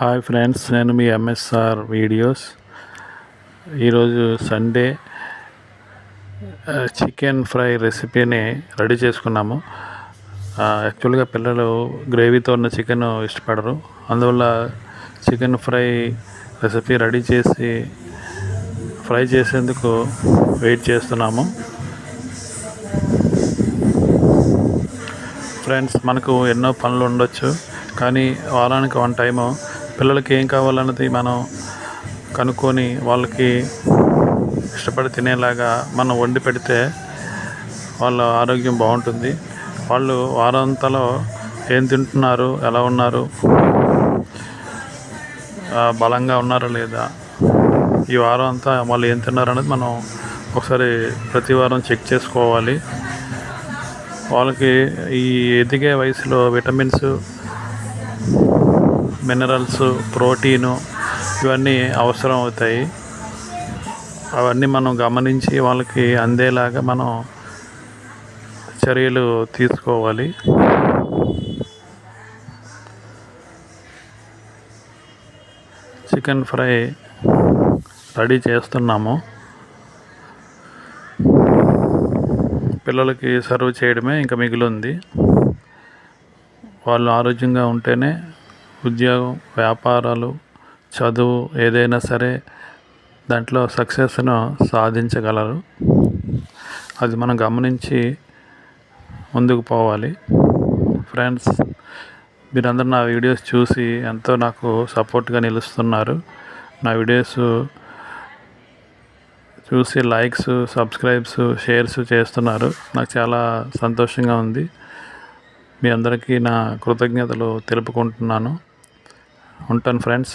Hi friends నేను మీ MSR videos. ఈరోజు సండే చికెన్ ఫ్రై రెసిపీని రెడీ చేసుకున్నాము. యాక్చువల్గా పిల్లలు గ్రేవీతో ఉన్న చికెన్ ఇష్టపడరు. అందువల్ల చికెన్ ఫ్రై రెసిపీ రెడీ చేసి ఫ్రై చేసేందుకు వెయిట్ చేస్తున్నాము. ఫ్రెండ్స్ మనకు ఎన్నో పనులు ఉండొచ్చు కానీ వారానికి వన్ టైము పిల్లలకి ఏం కావాలన్నది మనం కనుక్కొని వాళ్ళకి ఇష్టపడి తినేలాగా మనం వండి పెడితే వాళ్ళ ఆరోగ్యం బాగుంటుంది. వాళ్ళు వారాంతలో ఏం తింటున్నారు ఎలా ఉన్నారు బలంగా ఉన్నారా లేదా ఈ వారం అంతా వాళ్ళు ఏం తిన్నారు అనేది మనం ఒకసారి ప్రతి వారం చెక్ చేసుకోవాలి. వాళ్ళకి ఈ ఎదిగే వయసులో విటమిన్స్ మినరల్స్ ప్రోటీను ఇవన్నీ అవసరం అవుతాయి. అవన్నీ మనం గమనించి వాళ్ళకి అందేలాగా మనం చర్యలు తీసుకోవాలి. చికెన్ ఫ్రై రెడీ చేస్తున్నాము. పిల్లలకి సర్వ్ చేయడమే ఇంకా మిగిలి ఉంది వాళ్ళు ఆరోగ్యంగా ఉంటేనే ఉద్యోగం వ్యాపారాలు చదువు ఏదైనా సరే దాంట్లో సక్సెస్ను సాధించగలరు. అది మనం గమనించి ముందుకు పోవాలి. ఫ్రెండ్స్ మీరందరూ నా వీడియోస్ చూసి ఎంతో నాకు సపోర్ట్గా నిలుస్తున్నారు. నా వీడియోస్ చూసి లైక్స్ సబ్స్క్రైబ్స్ షేర్స్ చేస్తున్నారు. నాకు చాలా సంతోషంగా ఉంది. మీ అందరికీ నా కృతజ్ఞతలు తెలుపుకుంటున్నాను. ఉంటాను ఫ్రెండ్స్